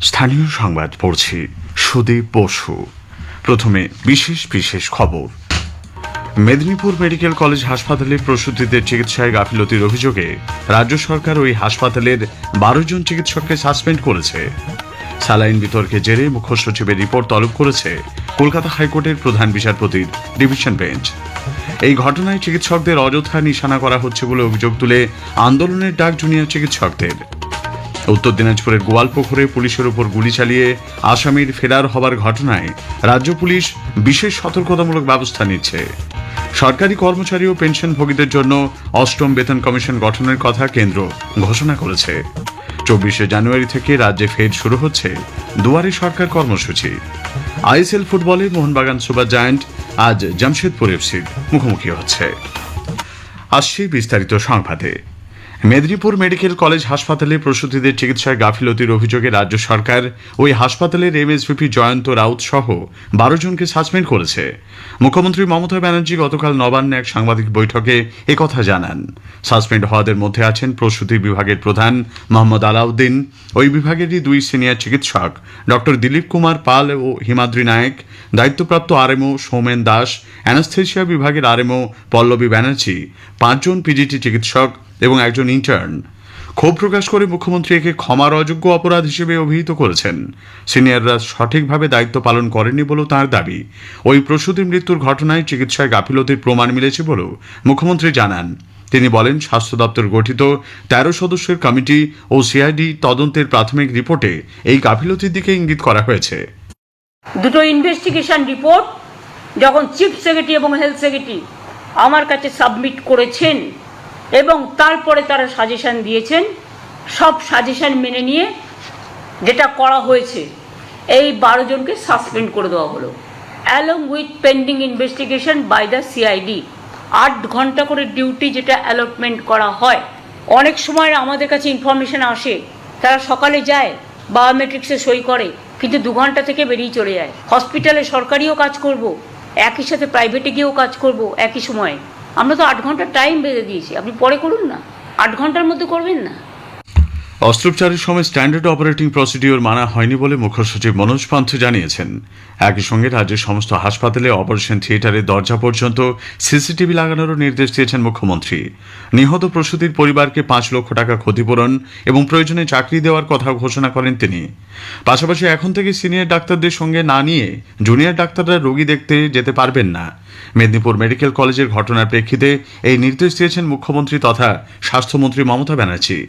স্থানীয় সংবাদ পড়ছি সুদীপ বসু। প্রথমে বিশেষ বিশেষ খবর। মেদিনীপুর মেডিকেল কলেজ হাসপাতালে প্রসূতিদের চিকিৎসায় গাফিলতির অভিযোগে রাজ্য সরকার ওই হাসপাতালের বারো জন চিকিৎসককে সাসপেন্ড করেছে। সালাইন বিতর্কে জেরে মুখ্য সচিবের রিপোর্ট তলব করেছে কলকাতা হাইকোর্টের প্রধান বিচারপতির ডিভিশন বেঞ্চ। এই ঘটনায় চিকিৎসকদের অযথা নিশানা করা হচ্ছে বলে অভিযোগ তুলে আন্দোলনের ডাক জুনিয়র চিকিৎসকদের। উত্তর দিনাজপুরের গোয়ালপুকুরে পুলিশের উপর গুলি চালিয়ে আসামির ফেরার হবার ঘটনায় রাজ্য পুলিশ বিশেষ সতর্কতামূলক ব্যবস্থা নিচ্ছে। সরকারি কর্মচারী ও পেনশনভোগীদের জন্য অষ্টম বেতন কমিশন গঠনের কথা কেন্দ্র ঘোষণা করেছে। চব্বিশে জানুয়ারি থেকে রাজ্যে ফের শুরু হচ্ছে দুয়ারে সরকার কর্মসূচি। আইএসএল ফুটবলে মোহনবাগান সুপার জায়ান্ট আজ জামশেদপুর এফসির মুখোমুখি হচ্ছে। আসছি বিস্তারিত সংবাদে। মেদিনীপুর মেডিকেল কলেজ হাসপাতালে প্রসূতিদের চিকিৎসায় গাফিলতির অভিযোগে রাজ্য সরকার ওই হাসপাতালের এমএসভিপি জয়ন্ত রাউত সহ বারো জনকে সাসপেন্ড করেছে। মুখ্যমন্ত্রী মমতা ব্যানার্জি গতকাল নবান্নে এক সাংবাদিক বৈঠকে একথা জানান। সাসপেন্ড হওয়াদের মধ্যে আছেন প্রসূতি বিভাগের প্রধান মোহাম্মদ আলাউদ্দিন। ওই বিভাগেরই দুই সিনিয়র চিকিৎসক, ডক্টর দিলীপ কুমার পাল ও হিমাদ্রি নায়েক। দায়িত্বপ্রাপ্ত আরএমও সৌমেন দাস অ্যানাস্থেশিয়া বিভাগের আরএমও পল্লবী ব্যানার্জি। পাঁচজন পিজিটি চিকিৎসক এবং একজন ইন্টার্ন ক্ষোভ প্রকাশ করে মুখ্যমন্ত্রী একে ক্ষমার অযোগ্য অপরাধ হিসেবে অভিহিত করেছেন। সিনিয়ররা সঠিকভাবে দায়িত্ব পালন করেনি বলেও তার দাবি। ওই প্রসূতি মৃত্যুর ঘটনায় চিকিৎসায় গাফিলতির প্রমাণ মিলেছে বলেও মুখ্যমন্ত্রী জানান। তিনি বলেন, স্বাস্থ্য দপ্তর গঠিত তেরো সদস্যের কমিটি ও সিআইডি তদন্তের প্রাথমিক রিপোর্টে এই গাফিলতির দিকে ইঙ্গিত করা হয়েছে। দুটো ইনভেস্টিগেশন রিপোর্ট যখন চিফ সেক্রেটারি এবং হেলথ সেক্রেটারি আমার কাছে সাবমিট করেছেন এবং তারপরে তারা সাজেশান দিয়েছেন। সব সাজেশান মেনে নিয়ে যেটা করা হয়েছে, এই বারো জনকে সাসপেন্ড করে দেওয়া হলো। Along with pending investigation by the CID আট ঘণ্টা করে ডিউটি যেটা অ্যালটমেন্ট করা হয়। অনেক সময় আমাদের কাছে ইনফরমেশন আসে, তারা সকালে যায় বায়োমেট্রিক্সে সই করে, কিন্তু দু ঘণ্টা থেকে বেরিয়ে চলে যায়। হসপিটালে সরকারিও কাজ করব, একই সাথে প্রাইভেটে গিয়েও কাজ করব, একই সময়ে। আমরা তো আট ঘণ্টার টাইম বেঁধে দিয়েছি। আপনি পরে করুন না। আট ঘণ্টার মধ্যে করবেন না। অস্ত্রোপচারের সময় স্ট্যান্ডার্ড অপারেটিং প্রসিডিওর মানা হয়নি বলে মুখ্য সচিব মনোজ পান্থ জানিয়েছেন। একই সঙ্গে রাজ্যের সমস্ত হাসপাতালে অপারেশন থিয়েটারের দরজা পর্যন্ত সিসিটিভি লাগানোরও নির্দেশ দিয়েছেন মুখ্যমন্ত্রী। নিহত প্রসূতির পরিবারকে পাঁচ লক্ষ টাকা ক্ষতিপূরণ এবং প্রয়োজনে চাকরি দেওয়ার কথা ঘোষণা করেন তিনি। পাশাপাশি এখন থেকে সিনিয়র ডাক্তারদের সঙ্গে না নিয়ে জুনিয়র ডাক্তাররা রোগী দেখতে যেতে পারবেন না। মেদিনীপুর মেডিকেল কলেজের ঘটনার প্রেক্ষিতে এই নির্দেশ দিয়েছেন মুখ্যমন্ত্রী তথা স্বাস্থ্যমন্ত্রী মমতা ব্যানার্জি।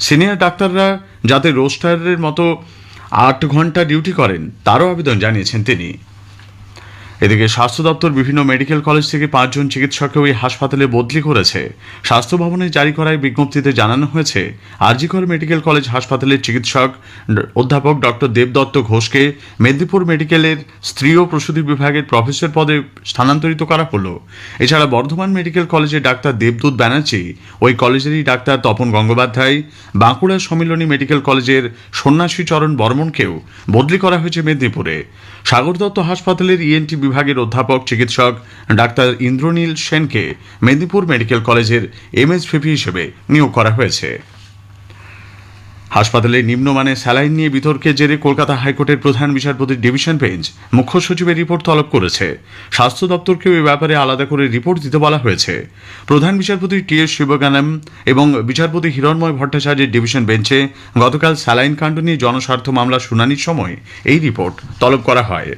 সিনিয়র ডাক্তাররা যাতে রোস্টারের মতো আট ঘণ্টা ডিউটি করেন, তারও আবেদন জানিয়েছেন তিনি। এদিকে স্বাস্থ্য দপ্তর বিভিন্ন মেডিকেল কলেজ থেকে পাঁচজন চিকিৎসককে ওই হাসপাতালে বদলি করেছে। স্বাস্থ্য ভবনে জারি করায় বিজ্ঞপ্তিতে জানানো হয়েছে, আরজিকর মেডিকেল কলেজ হাসপাতালের চিকিৎসক অধ্যাপক ডক্টর দেবদত্ত ঘোষকে মেদিনীপুর মেডিকেলের স্ত্রী ও প্রসূতি বিভাগের প্রফেসর পদে স্থানান্তরিত করা হলো। এছাড়া বর্ধমান মেডিকেল কলেজের ডাক্তার দেবদূত ব্যানার্জি, ওই কলেজেরই ডাক্তার তপন গঙ্গোপাধ্যায়, বাঁকুড়া সম্মিলনী মেডিকেল কলেজের সন্ন্যাসী চরণ বর্মনকেও বদলি করা হয়েছে মেদিনীপুরে। সাগর দত্ত হাসপাতালের ইএনটি বিভাগের অধ্যাপক, চিকিৎসক ডাক্তার ইন্দ্রনীল সেনকে মেদিনীপুর মেডিকেল কলেজের এমএসভিপি হিসেবে নিয়োগ করা হয়েছে। হাসপাতালে নিম্নমানের স্যালাইন নিয়ে বিতর্কের জেরে কলকাতা হাইকোর্টের প্রধান বিচারপতির ডিভিশন বেঞ্চ মুখ্য সচিবের রিপোর্ট তলব করেছে। স্বাস্থ্য দপ্তরকেও এ ব্যাপারে আলাদা করে রিপোর্ট দিতে বলা হয়েছে। প্রধান বিচারপতি টি এস শিবগানাম এবং বিচারপতি হিরণময় ভট্টাচার্যের ডিভিশন বেঞ্চে গতকাল স্যালাইন কাণ্ড নিয়ে জনস্বার্থ মামলা শুনানির সময় এই রিপোর্ট তলব করা হয়।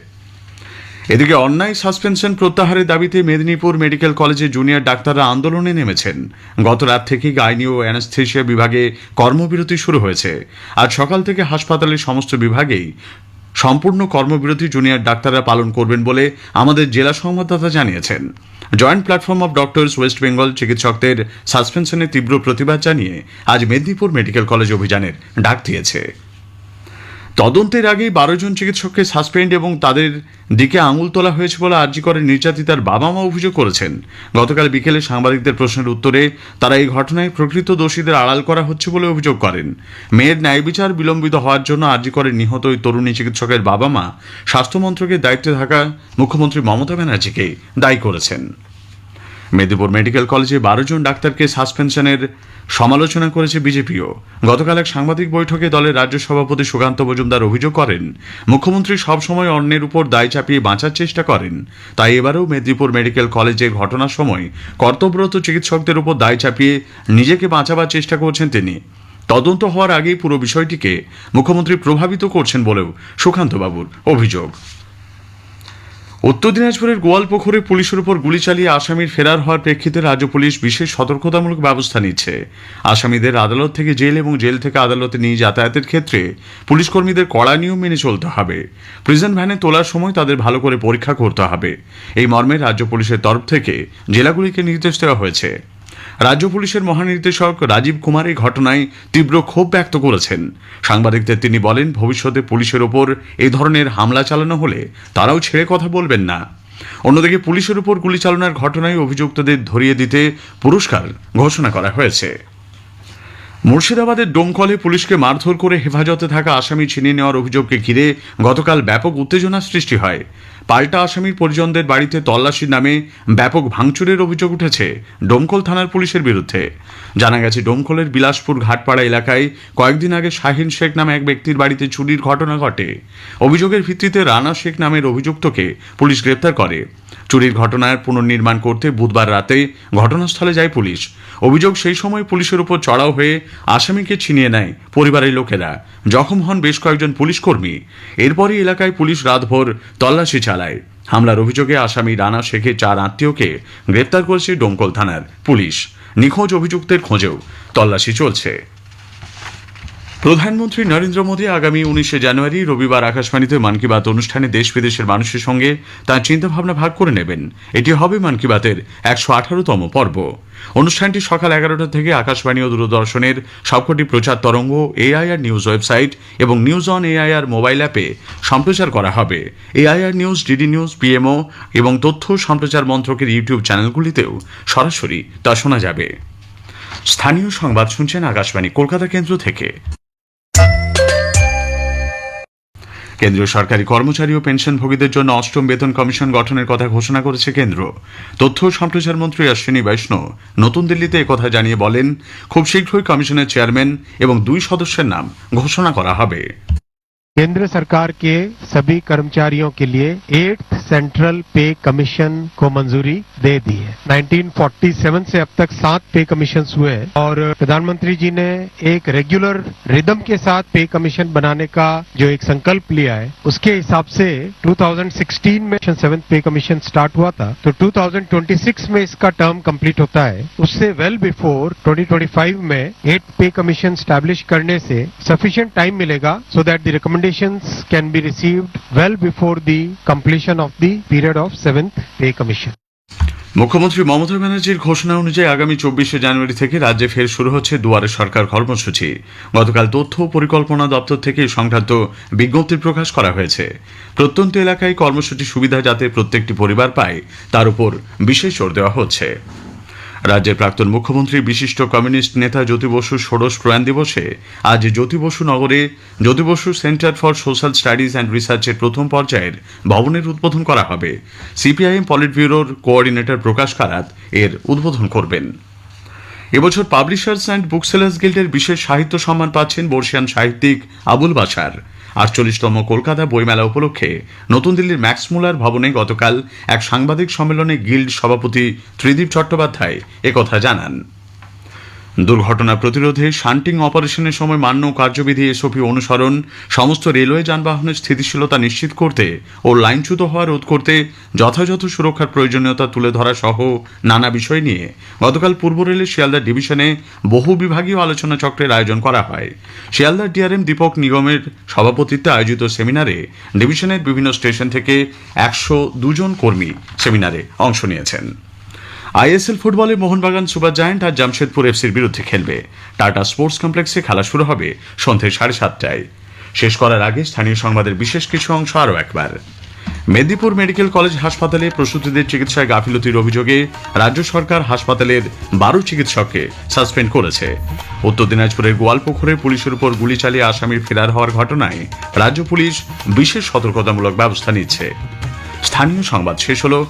এদিকে অন্যায় সাসপেনশন প্রত্যাহারের দাবিতে মেদিনীপুর মেডিকেল কলেজে জুনিয়র ডাক্তাররা আন্দোলনে নেমেছেন। গত রাত থেকেই গাইনি ও অ্যানাস্থেশিয়া বিভাগে কর্মবিরতি শুরু হয়েছে। আজ সকাল থেকে হাসপাতালের সমস্ত বিভাগেই সম্পূর্ণ কর্মবিরতি জুনিয়র ডাক্তাররা পালন করবেন বলে আমাদের জেলা সংবাদদাতা জানিয়েছেন। Joint platform of doctors West Bengal চিকিৎসকদের সাসপেনশনের তীব্র প্রতিবাদ জানিয়ে আজ মেদিনীপুর মেডিকেল কলেজ অভিযানের ডাক দিয়েছে। তদন্তের আগেই বারো জন চিকিৎসককে সাসপেন্ড এবং তাদের দিকে আঙুল তোলা হয়েছে বলে আর্জি করে নির্যাতিতার বাবা মা অভিযোগ করেছেন। গতকাল বিকেলে সাংবাদিকদের প্রশ্নের উত্তরে তারা এই ঘটনায় প্রকৃত দোষীদের আড়াল করা হচ্ছে বলে অভিযোগ করেন। মেয়ের ন্যায় বিচার বিলম্বিত হওয়ার জন্য আর্জি করে নিহত ওই তরুণী চিকিৎসকের বাবা মা স্বাস্থ্যমন্ত্রকের দায়িত্বে থাকা মুখ্যমন্ত্রী মমতা ব্যানার্জিকে দায়ী করেছেন। মেদিনীপুর মেডিকেল কলেজে বারো জন ডাক্তারকে সাসপেনশনের সমালোচনা করেছে বিজেপিও। গতকাল এক সাংবাদিক বৈঠকে দলের রাজ্য সভাপতি সুকান্ত মজুমদার অভিযোগ করেন, মুখ্যমন্ত্রী সবসময় অন্যের উপর দায় চাপিয়ে বাঁচার চেষ্টা করেন। তাই এবারেও মেদিনীপুর মেডিকেল কলেজে ঘটনার সময় কর্তব্যরত চিকিৎসকদের উপর দায় চাপিয়ে নিজেকে বাঁচাবার চেষ্টা করছেন তিনি। তদন্ত হওয়ার আগেই পুরো বিষয়টিকে মুখ্যমন্ত্রী প্রভাবিত করছেন বলেও সুকান্তবাবুর অভিযোগ। উত্তর দিনাজপুরের গোয়ালপুকুরে পুলিশের উপর গুলি চালিয়ে আসামির ফেরার হওয়ার প্রেক্ষিতে রাজ্য পুলিশ বিশেষ সতর্কতামূলক ব্যবস্থা নিচ্ছে। আসামিদের আদালত থেকে জেল এবং জেল থেকে আদালতে নিয়ে যাতায়াতের ক্ষেত্রে পুলিশ কর্মীদের কড়া নিয়ম মেনে চলতে হবে। প্রিজন ভ্যানে তোলার সময় তাদের ভালো করে পরীক্ষা করতে হবে। এই মর্মে রাজ্য পুলিশের তরফ থেকে জেলাগুলিকে নির্দেশ দেওয়া হয়েছে। রাজ্য পুলিশের মহানির্দেশক রাজীব কুমার এই ঘটনায় তীব্র ক্ষোভ ব্যক্ত করেছেন। সাংবাদিকদের তিনি বলেন, ভবিষ্যতে পুলিশের ওপর এই ধরনের হামলা চালানো হলে তারাও ছেড়ে কথা বলবেন না। অন্যদিকে পুলিশের উপর গুলি চালনার ঘটনায় অভিযুক্তদের ধরিয়ে দিতে পুরস্কার ঘোষণা করা হয়েছে। মুর্শিদাবাদের ডোমকলে পুলিশকে মারধর করে হেফাজতে থাকা আসামি ছিনিয়ে নেওয়ার অভিযোগকে ঘিরে গতকাল ব্যাপক উত্তেজনা সৃষ্টি হয়। পাল্টা আসামির পরিজনদের বাড়িতে তল্লাশির নামে ব্যাপক ভাঙচুরের অভিযোগ উঠেছে ডোমকল থানার পুলিশের বিরুদ্ধে। জানা গেছে, ডোমকলের বিলাসপুর ঘাটপাড়া এলাকায় কয়েকদিন আগে শাহিন শেখ নামে এক ব্যক্তির বাড়িতে চুরির ঘটনা ঘটে। অভিযোগের ভিত্তিতে রানা শেখ নামের অভিযুক্তকে পুলিশ গ্রেপ্তার করে। চুরির ঘটনার পুনর্নির্মাণ করতে বুধবার রাতে ঘটনাস্থলে যায় পুলিশ। অভিযোগ সেই সময় পুলিশের উপর চড়াও হয়ে আসামিকে ছিনিয়ে নেয় পরিবারের লোকেরা। জখম হন বেশ কয়েকজন পুলিশ কর্মী এরপরই এলাকায় পুলিশ রাতভর তল্লাশি চালায়। হামলার অভিযোগে আসামি রানা শেখে চার আত্মীয়কে গ্রেপ্তার করেছে ডোমকল থানার পুলিশ। নিখোঁজ অভিযুক্তের খোঁজেও তল্লাশি চলছে। প্রধানমন্ত্রী নরেন্দ্র মোদী আগামী উনিশে জানুয়ারি রবিবার আকাশবাণীতে মন কি বাত অনুষ্ঠানে দেশ বিদেশের মানুষের সঙ্গে তাঁর চিন্তাভাবনা ভাগ করে নেবেন। এটি হবে মন কি বাতের একশো আঠারোতম পর্ব। অনুষ্ঠানটি সকাল এগারোটা থেকে আকাশবাণী ও দূরদর্শনের সবকটি প্রচার তরঙ্গ, এআইআর নিউজ ওয়েবসাইট এবং নিউজ অন এআইআর মোবাইল অ্যাপে সম্প্রচার করা হবে। AIR news, DD news, PMO এবং তথ্য সম্প্রচার মন্ত্রকের ইউটিউব চ্যানেলগুলিতেও সরাসরি তা শোনা যাবে। স্থানীয় সংবাদ শুনছেন আকাশবাণী, কলকাতা কেন্দ্র থেকে। কেন্দ্রীয় সরকারি কর্মচারী ও পেনশনভোগীদের জন্য অষ্টম বেতন কমিশন গঠনের কথা ঘোষণা করেছে কেন্দ্র। তথ্য ও সম্প্রচার মন্ত্রী অশ্বিনী বৈষ্ণব নতুন দিল্লিতে একথা জানিয়ে বলেন, খুব শীঘ্রই কমিশনের চেয়ারম্যান এবং দুই সদস্যের নাম ঘোষণা করা হবে। केंद्र सरकार के सभी कर्मचारियों के लिए एट्थ सेंट्रल पे कमीशन को मंजूरी दे दी है। 1947 से अब तक सात पे कमीशन हुए हैं और प्रधानमंत्री जी ने एक रेगुलर रिदम के साथ पे कमीशन बनाने का जो एक संकल्प लिया है, उसके हिसाब से 2016 में सेवन पे कमीशन स्टार्ट हुआ था। तो 2026 में इसका टर्म कंप्लीट होता है। उससे वेल बिफोर 2025 में एट पे कमीशन स्टैब्लिश करने से सफिशियंट टाइम मिलेगा so that the recommendations can be received well before the completion of the period of seventh pay commission. মুখ্যমন্ত্রী মমতা ব্যানার্জির ঘোষণা অনুযায়ী আগামী চব্বিশে জানুয়ারি থেকে রাজ্যে ফের শুরু হচ্ছে দুয়ারে সরকার কর্মসূচি। গতকাল তথ্য পরিকল্পনা দপ্তর থেকে সংক্রান্ত বিজ্ঞপ্তি প্রকাশ করা হয়েছে। প্রত্যন্ত এলাকায় কর্মসূচি সুবিধা যাতে প্রত্যেকটি পরিবার পায়, তার উপর বিশেষ জোর দেওয়া হচ্ছে। রাজ্যের প্রাক্তন মুখ্যমন্ত্রী, বিশিষ্ট কমিউনিস্ট নেতা জ্যোতি বসুর ষোড়শ প্রয়াণ দিবসে আজ জ্যোতি বসু নগরে Jyoti Basu centre for social studies and রিসার্চের প্রথম পর্যায়ের ভবনের উদ্বোধন করা হবে। সিপিআইএম পলিট ব্যুরোর কোঅর্ডিনেটর প্রকাশ কারাত এর উদ্বোধন করবেন। এবছর পাবলিশার্স অ্যান্ড বুকসেলার্স গিল্ডের বিশেষ সাহিত্য সম্মান পাচ্ছেন বর্ষিয়ান সাহিত্যিক আবুল বাসার আটচল্লিশতম কলকাতা বইমেলা উপলক্ষে নতুন দিল্লির ম্যাক্সমুলার ভবনে গতকাল এক সাংবাদিক সম্মেলনে গিল্ড সভাপতি ত্রিদীপ চট্টোপাধ্যায় একথা জানান। দুর্ঘটনা প্রতিরোধে শান্টিং অপারেশনের সময় মান্য কার্যবিধি এসওপি অনুসরণ, সমস্ত রেলওয়ে যানবাহনের স্থিতিশীলতা নিশ্চিত করতে ও লাইনচ্যুত হওয়া রোধ করতে যথাযথ সুরক্ষার প্রয়োজনীয়তা তুলে ধরা সহ নানা বিষয় নিয়ে গতকাল পূর্ব রেলের শিয়ালদা ডিভিশনে বহু বিভাগীয় আলোচনা চক্রের আয়োজন করা হয়। শিয়ালদা ডিআরএম দীপক নিগমের সভাপতিত্বে আয়োজিত সেমিনারে ডিভিশনের বিভিন্ন স্টেশন থেকে একশো দুজন কর্মী সেমিনারে অংশ নিয়েছেন। আইএসএল ফুটবলে মোহনবাগান সুপার জায়ান্ট আর জামশেদপুর এফসির বিরুদ্ধে খেলবে। টাটা স্পোর্টস কমপ্লেক্সে খেলা শুরু হবে সন্ধে সাড়ে সাতটায়। শেষ করার আগে স্থানীয় সংবাদের বিশেষ কিছু অংশ আরও একবার। মেদিনীপুর মেডিকেল কলেজ হাসপাতালে প্রসূতিদের চিকিৎসায় গাফিলতির অভিযোগে রাজ্য সরকার হাসপাতালের বারো চিকিৎসককে সাসপেন্ড করেছে। উত্তর দিনাজপুরের গোয়ালপুকুরে পুলিশের উপর গুলি চালিয়ে আসামির ফেরার হওয়ার ঘটনায় রাজ্য পুলিশ বিশেষ সতর্কতামূলক ব্যবস্থা নিচ্ছে। স্থানীয় সংবাদ শেষ হলো।